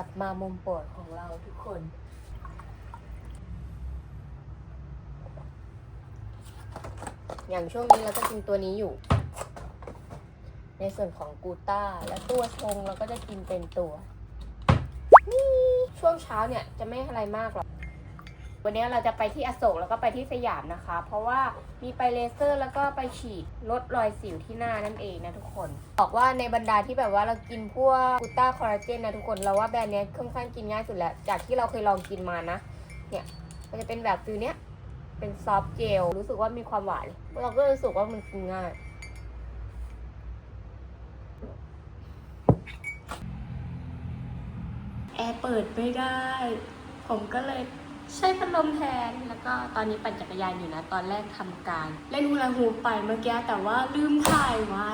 กลับมามุมโปรดของเราทุกคน อย่างช่วงนี้เราก็กินตัวนี้อยู่ ในส่วนของกูต้า และตัวชงเราก็จะกินเป็นตัว นี่ช่วงเช้าเนี่ยจะไม่อะไรมากหรอก วันนี้เราจะไปที่อโศกแล้วก็ไปที่สยามนะคะ เพราะว่ามีไปเลเซอร์แล้วก็ไปฉีดลดรอยสิวที่หน้านั่นเองนะทุกคน บอกว่าในบรรดาที่แบบว่าเรากินพวกกูต้าคอลลาเจนนะทุกคนเราว่าแบรนด์นี้ค่อนข้างกินง่ายสุดแล้ว จากที่เราเคยลองกินมานะ เนี่ยมันจะเป็นแบบฟิลเนี้ยเป็นซอฟต์เจลรู้สึกว่ามีความหวานเราก็รู้สึกว่ามันกินง่ายแอร์เปิดไม่ได้ ผมก็เลย ใช้พัดลมแทน แล้วก็ตอนนี้ปั่นจักรยานอยู่นะ ตอนแรกทำการ เล่นฮูลาฮูปไปเมื่อกี้แต่ว่าลืมถ่ายไว้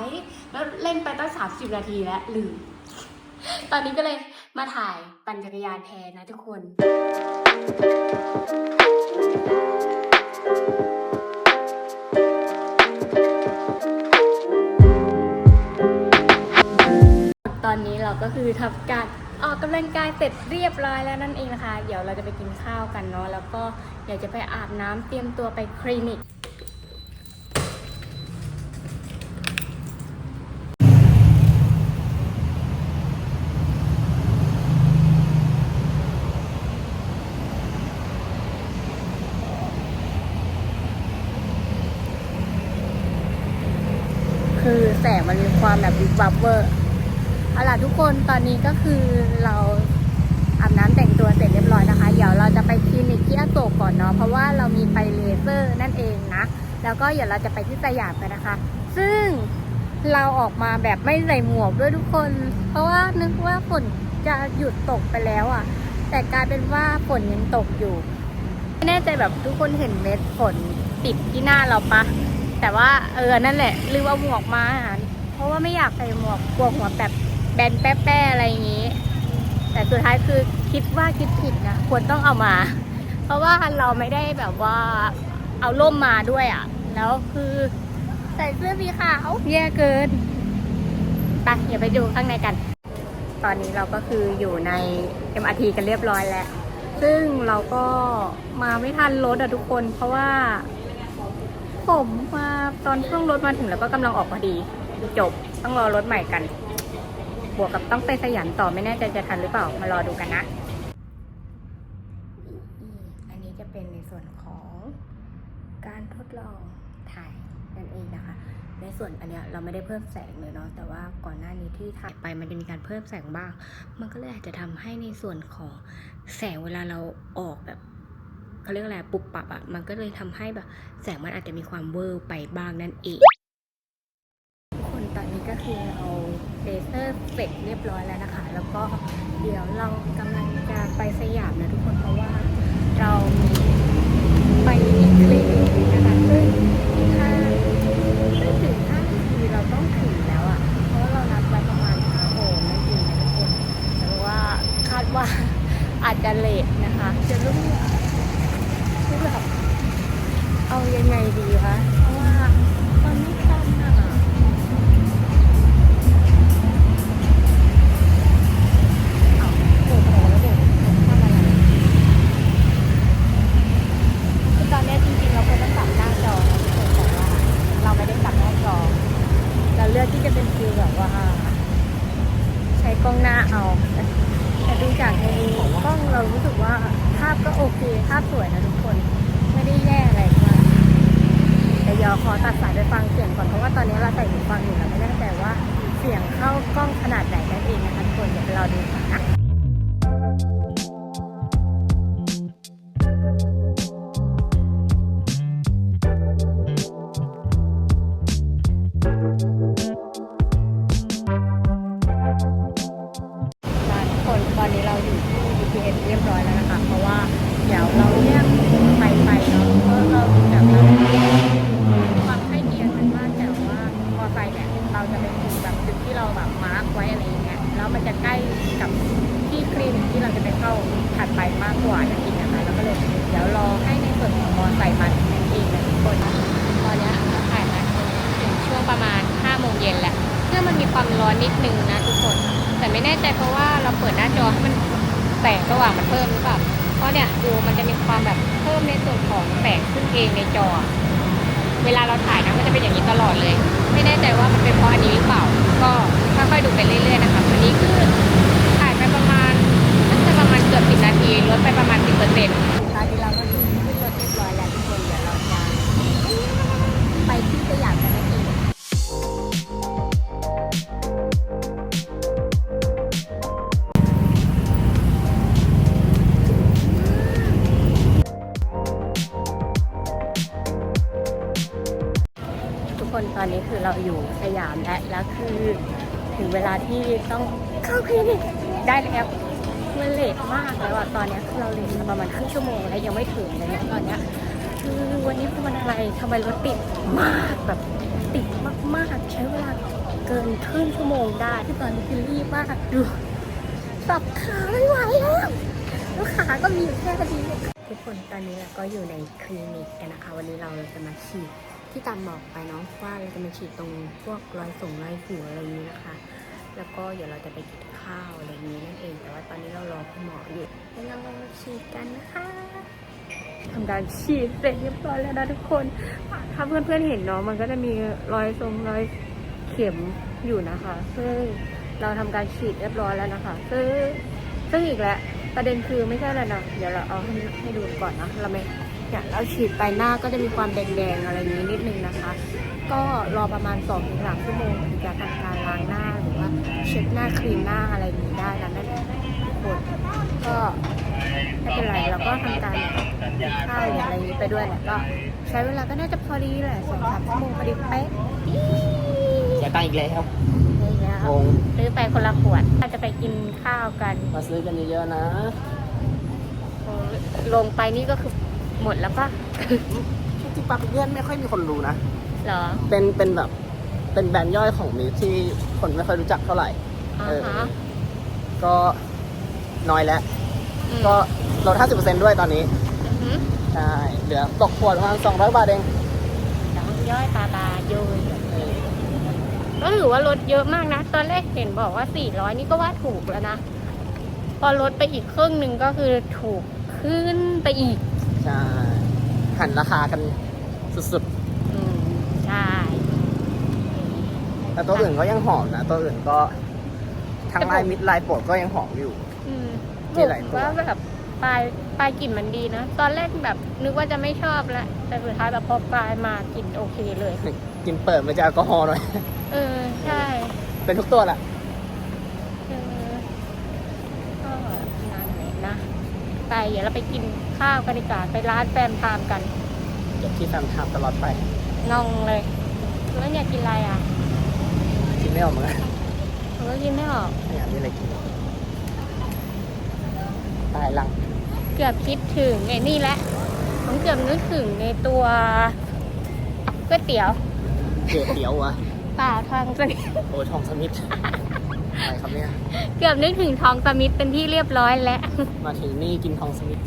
แล้วเล่นไปตั้ง30นาทีแล้วลืม ตอนนี้ก็เลยมาถ่ายปั่นจักรยานแทนนะทุกคนตอนนี้เราก็คือทำการ ออกกำลังกายเสร็จเรียบร้อยแล้วนั่นเองนะคะ เดี๋ยวเราจะไปกินข้าวกันเนาะแล้วก็เดี๋ยวจะไปอาบน้ำเตรียมตัวไปคลินิกคือแสงมันมีความแบบวิบวับเวอร์ เอาล่ะทุกคนตอนนี้ก็คือเราอาบน้ำแต่งตัวเสร็จเรียบร้อยนะคะ เดี๋ยวเราจะไปคลินิกที่อโศกก่อนเนาะเพราะว่าเรามีไปเลเซอร์นั่นเองนะ แล้วก็เดี๋ยวเราจะไปที่สยามกันนะคะ ซึ่งเราออกมาแบบไม่ใส่หมวกด้วยทุกคน เพราะว่านึกว่าฝนจะหยุดตกไปแล้วอะ่ะ แต่กลายเป็นว่าฝนยังตกอยู่ไม่แน่ใจแบบทุกคนเห็นเม็ดฝนติดที่หน้าเราปะแต่ว่าเออนั่นแหละลืมเอาหมวกมาเพราะว่าไม่อยากใส่หมวกกลัวหัวแบบ แบนแป๊ะๆอะไรอย่างนี้ แต่สุดท้ายคือคิดว่าคิดผิดนะควรต้องเอามา เพราะว่าเราไม่ได้แบบว่าเอาร่มมาด้วยอะ แล้วคือใส่เสื้อสีขาวแย่เกินไปเดี๋ยวไปดูข้างในกัน ตอนนี้เราก็คืออยู่ใน MRT กันเรียบร้อยแล้ว ซึ่งเราก็มาไม่ทันรถอะทุกคน เพราะว่า ผมมาตอนช่วงรถมาถึงแล้วก็กำลังออกพอดี จบต้องรอรถใหม่กัน บวกกับต้องไปสยามต่อไม่แน่ใจจะทันหรือเปล่ามารอดูกันนะ อันนี้จะเป็นในส่วนของการทดลองถ่ายนั่นเองนะคะ ในส่วนอันเนี้ยเราไม่ได้เพิ่มแสงเลยเนาะแต่ว่าก่อนหน้านี้ที่ถ่ายไปมันจะมีการเพิ่มแสงบ้าง มันก็เลยอาจจะทำให้ในส่วนของแสงเวลาเราออกแบบเขาเรียกอะไรปุบปับอะ่ะมันก็เลยทำให้แบบแสงมันอาจจะมีความเวอร์ไปบ้างนั่นเองคนตอนนี้ก็คือเรา เลเซอร์เสร็จเรียบร้อยแล้วนะคะ แล้วก็เดี๋ยวเรากำลังจะไปสยามนะทุกคนเพราะว่าเรามีไปคลินิก คือแบบว่า ใช้กล้องหน้าเอา แต่ดูจากในกล้องเรารู้สึกว่าภาพก็โอเค ภาพสวยนะทุกคน ไม่ได้แย่อะไรมากแต่ยอขอตัดสายไปฟังเสียงก่อนเพราะว่าตอนนี้เราใส่หูฟังอยู่เราไม่แน่ใจว่าเสียงเข้ากล้องขนาดไหนนั่นเองนะคะทุกคนเดี๋ยวเราดูกันนะ จอ เวลาเราถ่ายนะมันจะเป็นอย่างนี้ตลอดเลย ไม่แน่ใจว่ามันเป็นเพราะอันนี้หรือเปล่า ก็ค่อยๆดูไปเรื่อยๆนะคะวันนี้คือถ่ายไปประมาณน่าจะประมาณเกือบสิบนาทีลดไปประมาณสิบเปอร์เซ็นต์ เราอยู่สยามและแล้วคือถึงเวลาที่ต้องเข้าคลินิกได้แล้วมันเลทมากแล้วอะตอนนี้คือเราเลทประมาณครึ่งชั่วโมงแล้วยังไม่ถึงเลยเนี่ยตอนเนี้ยคือวันนี้คือวันอะไรทำไมรถติดมากแบบติดมากๆ ใช้เวลาเกินครึ่งชั่วโมงได้ที่ตอนนี้คือรีบมากดูสับขาไม่ไหวแล้วแล้วขาก็มีอยู่แค่พอดีทุกคนตอนนี้เราก็อยู่ในคลินิกกันนะคะ วันนี้เราจะมาฉีด ที่ตามบอกไปเนาะว่าเราจะมาฉีดตรงพวกรอยส่งรอยสิวอะไรอย่างนี้นะคะ แล้วก็เดี๋ยวเราจะไปกินข้าวอะไรนี้นั่นเอง แต่ว่าตอนนี้เรารอคุณหมออยู่แล้วเราฉีดกันนะคะทำการฉีดเสร็จเรียบร้อยแล้วนะทุกคน ถ้าเพื่อนๆเห็นเนาะมันก็จะมีรอยทรงรอยเข็มอยู่นะคะ ซึ่งเราทำการฉีดเรียบร้อยแล้วนะคะ ซึ่งซึ่งอีกแล้วประเด็นคือไม่ใช่อะไรนะเดี๋ยวเราเอาให้ให้ดูก่อนนะเราไม่ เนี่ยเราฉีดไปหน้าก็จะมีความแดงๆอะไรอย่างนี้นิดนึงนะคะ ก็รอประมาณ2อถึงสามชั่วโมงถึงจะทำการล้างหน้าหรือว่าเช็ดหน้าครีมหน้าอะไรอย่างนี้ได้แล้วนั่นเองทุกคนก็ไม่เป็นไรเราก็ทำการกินข้าวหรืออะไรอย่างนี้ไปด้วยแหละก็ใช้เวลาก็น่าจะพอดีแหละสองสามชั่วโมงพอดีเป๊ะเสียตังค์อีกแล้วนี่แล้วงงซื้อไปคนละขวดเราจะไปกินข้าวกัน มาซื้อกันเยอะๆนะ ลงไปนี่ก็คือ หมดแล้วปะจริงๆปาเพื่อนไม่ค่อยมีคนรู้นะ เหรอ เป็นเป็นแบบเป็นแบรนด์ย่อยของมิที่คนไม่ค่อยรู้จักเท่าไหร่ อ่าเออ ฮะก็น้อยแล้ว อืมก็ลด 50%ด้วยตอนนี้ อือหือใช่ เหลือตกขวดประมาณ200 บาทเองน้องย่อยตาตาโยยเออก็ถือว่าลดเยอะมากนะ ตอนแรกเห็นบอกว่า 400 นี่ก็ว่าถูกแล้วนะ พอลดไปอีกครึ่งหนึ่งก็คือถูกขึ้นไปอีก ใช่หันราคากันสุดอืมใช่ๆ แต่ตัวอื่นก็ยังหอมนะ ตัวอื่นก็ทั้งลายมิดลายโปรดก็ยังหอมอยู่ อืมมีหลายตัว ว่าแบบปลายปลายกลิ่นมันดีนะ ตอนแรกแบบนึกว่าจะไม่ชอบแล้วแต่สุดท้ายแบบพอปลายมากลิ่นโอเคเลย กินเปิดมันจะแอลกอฮอล์หน่อย เออ ใช่ เป็นทุกตัวแหละ เออก็นานเลยนะ ไปเดี๋ยวเราไปกินข้าวกันดีกว่าไปร้านแฟมไทม์กันเก็บที่แฟมทำตลอดไปงงเลยแล้วอยากกินอะไรอะกินไม่ออกเหมือนกันผมก็กินไม่ออกไม่อยากมีอะไรกินตายลังเกือบคิดถึงไอ้นี่แหละผมเกือบนึกถึงในตัวก๋วยเตี๋ยวเก๋เตี๋ยววะเปล่าทองสมิธโอ้ทองสมิธ อะไรครับเนี่ย เกือบนึกถึงทองสมิธเป็นที่เรียบร้อยแล้ว มาถึงนี่กินทองสมิธ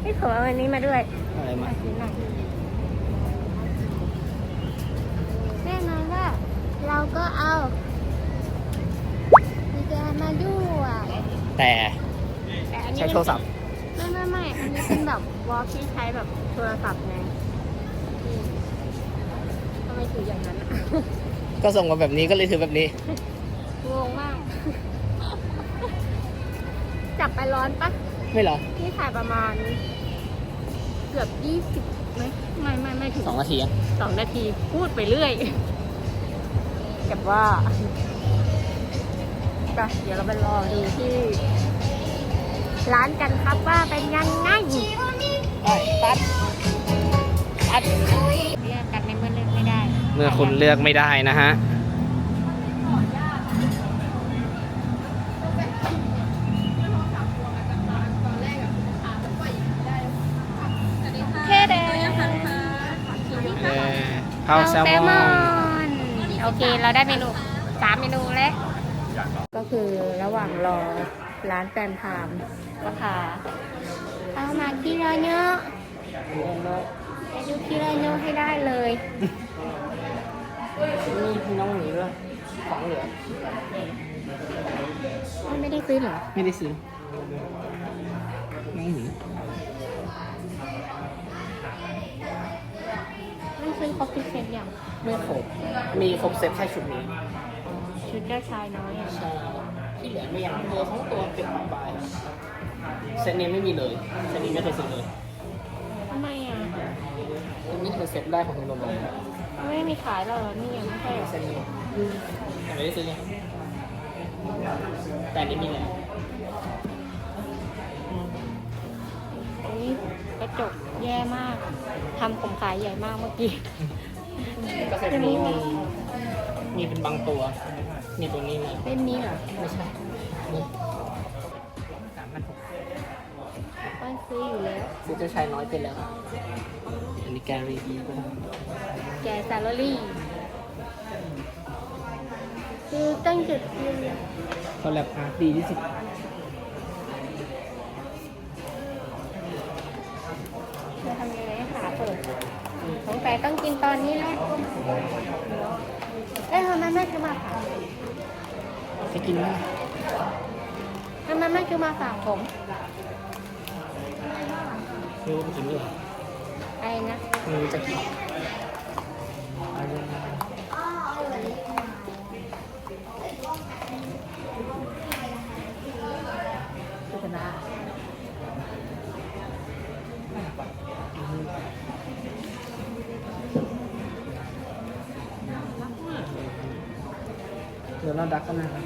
ไม่ผมเอาอันนี้มาด้วยอะไรมาแน่นอนว่าเราก็เอามีแกนมาด้วยแต่แต่อันนี้ใช้โทรศัพท์ไม่ไม่ไม่อันนี้เป็นแบบวอลที่ใช้แบบโทรศัพท์ไงอืมทำไมถืออย่างนั้นอะ ก็ส่งมาแบบนี้ก็เลยถือแบบนี้ งงมาก จับไปร้อนปะไม่เหรอนี่ถ่ายประมาณ เกือบยี่สิบไหมไม่ไม่ไม่ถึงสองนาทีอะสองนาทีพูดไปเรื่อยกับว่าไปเดี๋ยวเราไปรอดูที่ ร้านกันครับว่าเป็นยังไง ไปตัดตัด เมื่อคุณเลือกไม่ได้นะฮะเท่เด้เออข้าวแซลมอนนโอเค เราได้เมนูสามเมนูแล้ว ก็คือระหว่างรอร้านแฟนไทม์ก็พาเอามาที่ร้านเนาะไปดูที่ร้านเนาะให้ได้เลย นี่พี่น้องหมีด้วยของเหลือ ไม่ได้ซื้อเหรอ ไม่ได้ซื้อไม่หนีไม่ซื้อครบทุกเซตอย่างไม่ครบ มีครบเซ็ตแค่ชุดนี้ ชุดเจ้าชายน้อยอะใช่ที่เหลือไม่อย่างตัวทั้งตัวเป็นปลายเซตนี้ไม่มีเลยเซตนี้ไม่เคยซื้อเลยทำไมอะเซตนี้คือเซตแรกของคุณโรมเลย ไม่มีขายแล้วเหรอนี่ยังไม่ใช่เหรอเซตนี้แต่ไม่ได้ซื้อไงแต่อันนี้มีแล้วอุ้ยกระจกแย่มากทำผมขายใหญ่มากเมื่อกี้ ก็เซตนี้มีมีเป็นบางตัว มีตัวนี้เลยเป็นนี้เหรอไม่ใช่นี่สามพันหกก็ซื้ออยู่แล้วซื้อเจ้าชายน้อยไปแล้ว อันนี้แกรีดีก็ได้แกซาลอรี่ คือตั้งจุดยืนคอลแลบอาร์ตดีที่สุดจะทำยังไงให้ขาเปิดสงสัยต้องกินตอนนี้แหละเอ้ยทำไมแม่คือมาฝากจะกินไหมทำไมแม่คือมาฝากผม ไม่รู้จะกินหรือเปล่า ไอ้นะไม่รู้จะกินเอาเลยโฆษณาเดี๋ยวเราดักกันนะครับ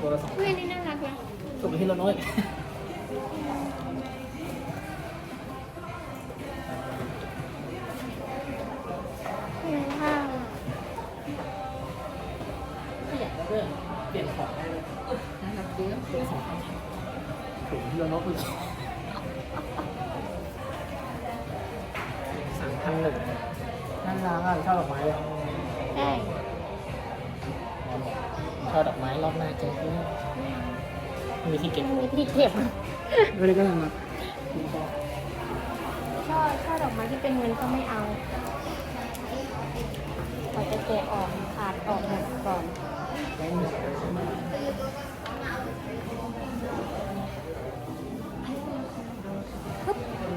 ตัวละสองเพื่อนนี่น่ารักนะถูกไปที่เราน้อย สามพันหนึ่งน่ารักอะชอบดอกไม้เลยใช่ชอบดอกไม้รอบหน้าเจอที่นี่มีที่เก็บมีที่เก็บไม่ได้ก็ยังมาชอบชอบดอกไม้ที่เป็นเงินก็ไม่เอากว่าจะแกะออกขาดออกหมดก่อน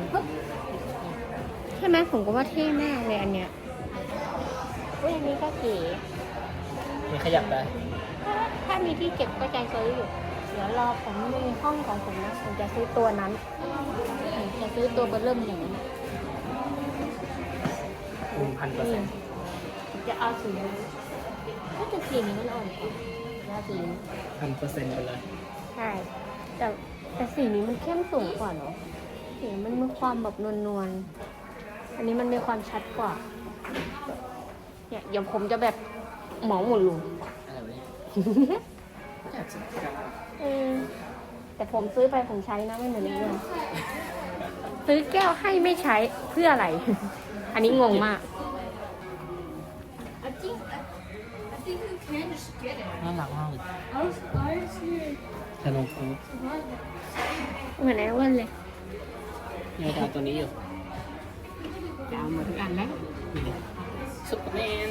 ใช่ไหมผมก็ว่าเท่มากเลยอันเนี้ยอุ้ยอันนี้ก็เก๋มีขยับได้ถ้าถ้ามีที่เก็บก็จะซื้ออยู่ เดี๋ยวรอผมมีห้องของผมนะผมจะซื้อตัวนั้นผมจะซื้อตัวเบอร์เริ่มอย่างนี้หนึ่งพันเปอร์เซ็นต์ผมจะเอาสีนี้ถ้าจะสีนี้มันอ่อนกว่าแล้วสีนี้พันเปอร์เซ็นต์ไปเลย ใช่ แต่แต่สีนี้มันเข้มสูงกว่าเนาะสีมันมีความแบบนวลๆ อันนี้มันมีความชัดกว่า เนี่ยเดี๋ยวผมจะแบบหมองหมดลุงอะไรวะเนี่ยอยากจะเออแต่ผมซื้อไปผมใช้นะไม่เหมือนนี้เลยซื้อแก้วให้ไม่ใช้เพื่ออะไร อันนี้งงมาก I think I, I think you can just get it. น่ารักมากเลย I was I was here. แต่นมฟูดเหมือนไอ้อ้วนเลย ยังเอาตัวนี้อยู่ จะเอามาทุกอันแล้วนี่ซุปเปอร์แมน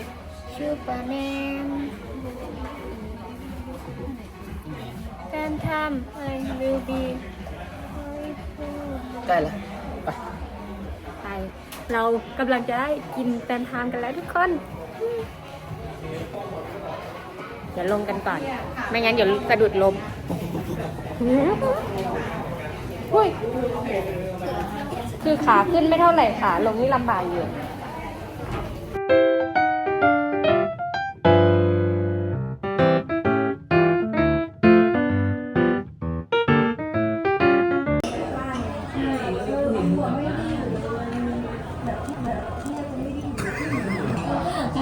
ชูเปอร์แมนแฟนทำอะไรวิวบีใกล้แล้วไปไป เรากำลังจะได้กินแฟนทามกันแล้วทุกคน เดี๋ยวลงกันก่อน ไม่งั้นเดี๋ยวสะดุดลมหุ้ย คือขาขึ้นไม่เท่าไหร่ขาลงนี่ลำบากอยู่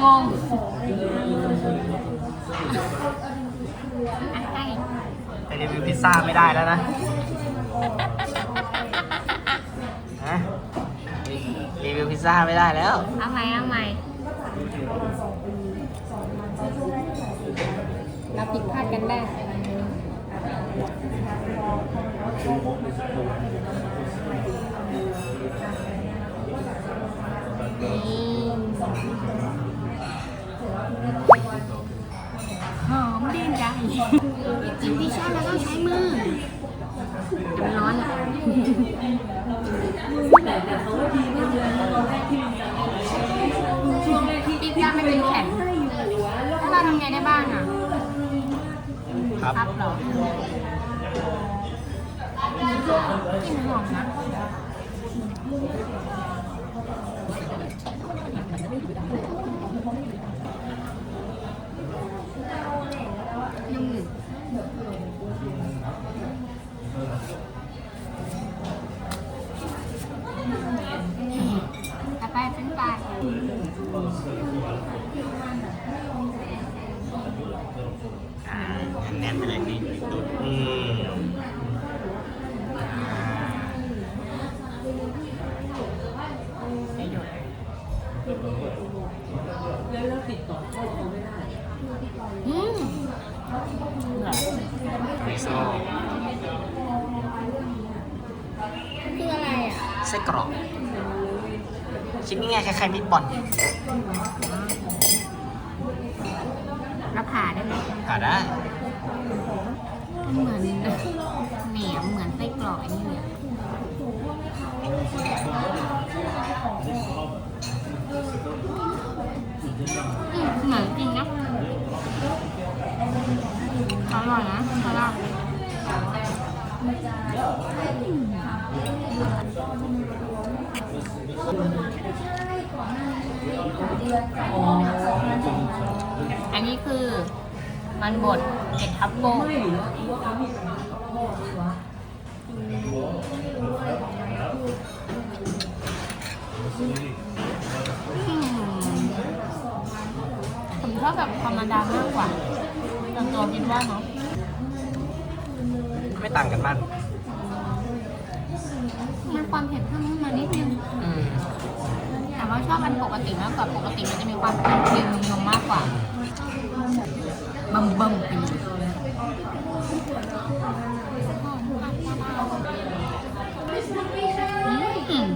งงไปรีวิวพิซซ่าไม่ได้แล้วนะฮะ รีวิวพิซซ่าไม่ได้แล้ว เอาใหม่เอาใหม่เราผิดพลาดกันได้ หอมดีใจกินพิซซ่าแล้วต้องใช้มือแต่มันร้อนอะพิซซ่าไม่เป็นแผ่นแล้วเราทำไงได้บ้างอะครับพับเหรอกลินหอมนะ นุ่มต่อ ไปเป็นปลาอ่าแน่นไปเลยนี่ดูดอืมอ่าอืมมิโซะคืออะไรอะไส้กรอก ชิ้นนี้ไงคล้ายๆมิตบอลเราผ่าได้ไหมผ่าได้มันเหมือนเหนียวเหมือนไส้กรอกไอ้นี่เลยอะอืมเหมือนจริงนะอร่อยนะอร่อยอั อันนี้คือมันบดเห็ดทับโป้อืมผมชอบแบบธรรมดามากกว่าส่วนตัวคิดว่าเนาะไม่ต่างกันมาก มันความเผ็ดเพิ่มขึ้นมานิดนึงอืมแต่ว่าชอบอันปกติมากกว่าปกติมันจะมีความเค็มเค็มนมมากกว่าบัมบัมปีอืม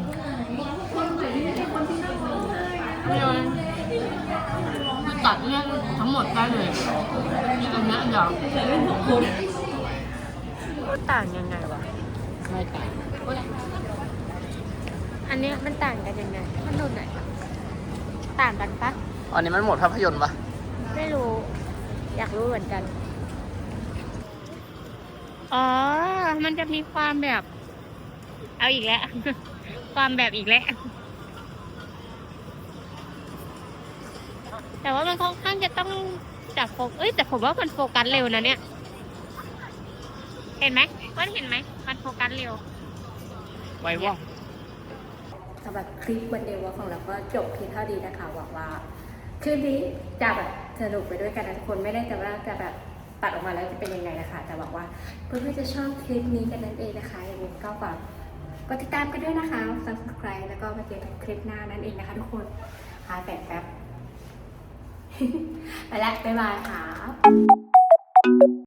ไม่เลยคือตัดเนี่ยทั้งหมดได้เลยมีอันเนี้ยเดี๋ยว ต่างยังไงวะ ไม่ต่าง อันเนี้ย มันต่างกันยังไงมันดูไหนอยต่างกันปะอันนี้มันหมดภาพยนตร์ปะไม่รู้ อยากรู้เหมือนกัน อ๋อ มันจะมีความแบบ เอาอีกแล้ว ความแบบอีกแล้ว แต่ว่ามันค่อนข้างจะต้องจับโฟกเอ้ยแต่ผมว่ามันโฟกัสเร็วนะเนี่ย เห็นไหมมันเห็นไหม มันโฟกัสเร็ว ไว้ว่อง สำหรับคลิปวันเดย์วอของเราก็จบเพียงเท่านี้นะคะหวังว่าคลิปนี้จะแบบสนุกไปด้วยกันนะทุกคนไม่ได้แต่ว่าจะแบบตัดออกมาแล้วจะเป็นยังไงนะคะ แต่หวังว่าเพื่อนๆจะชอบคลิปนี้กันนั่นเองนะคะอย่างนี้ก็ฝากกดติดตามกันด้วยนะคะ subscribe แล้วก็มาเจอกันคลิปหน้านั่นเองนะคะทุกคนหาแต่แป๊บไปแล้วบ๊ายบายค่ะ